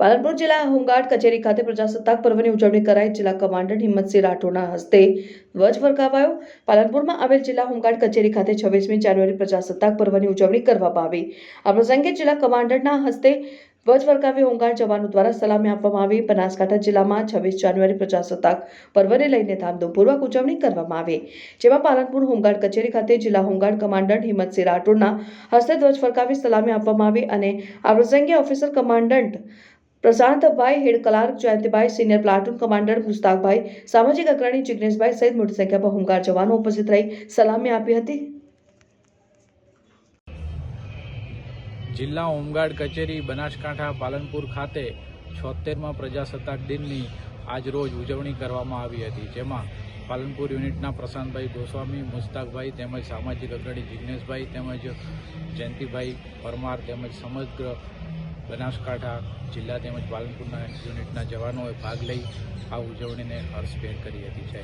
પાલનપુર જિલ્લા હોમગાર્ડ કચેરી ખાતે પ્રજાસત્તાક પર્વની ઉજવણી કરાઈ. જિલ્લા કમાન્ડર હિંમતસિંહ રાઠોડના હસ્તે ધ્વજ ફરકાવાયો. પાલનપુરમાં આવેલ જિલ્લા હોમગાર્ડ કચેરી ખાતે છવ્વીસમી જાન્યુઆરી પ્રજાસત્તાક પર્વની ઉજવણી કરવામાં આવી. આ પ્રસંગે જિલ્લા કમાન્ડરના હસ્તે ધ્વજ ફરકાવી હોમગાર્ડ જવાનો દ્વારા સલામી આપવામાં આવી. બનાસકાંઠા જિલ્લામાં છવ્વીસ જાન્યુઆરી પ્રજાસત્તાક પર્વને લઈને ધામધૂમપૂર્વક ઉજવણી કરવામાં આવી. જેમાં પાલનપુર હોમગાર્ડ કચેરી ખાતે જિલ્લા હોમગાર્ડ કમાન્ડન્ટ હિંમતસિંહ રાઠોડના હસ્તે ધ્વજ ફરકાવી સલામી આપવામાં આવી અને આ પ્રસંગે officer commandant Prashantbhai head clerk Jayantibhai, senior platoon commander Mustakbhai, સામાજિક અગ્રણી જિગ્નેશભાઈ સહિત મોટી સંખ્યામાં હોમગાર્ડ જવાનો ઉપસ્થિત રહી સલામી આપી હતી. જિલ્લા હોમગાર્ડ કચેરી બનાસકાંઠા પાલનપુર ખાતે છોતેરમાં પ્રજાસત્તાક દિનની આજરોજ ઉજવણી કરવામાં આવી હતી, જેમાં પાલનપુર યુનિટના પ્રશાંતભાઈ ગોસ્વામી, મુસ્તાકભાઈ તેમજ સામાજિક અગ્રણી જિગ્નેશભાઈ તેમજ જયંતિભાઈ પરમાર તેમજ સમગ્ર બનાસકાંઠા જિલ્લા તેમજ પાલનપુરના યુનિટના જવાનોએ ભાગ લઈ આ ઉજવણીને હર્ષભેર કરી હતી. જય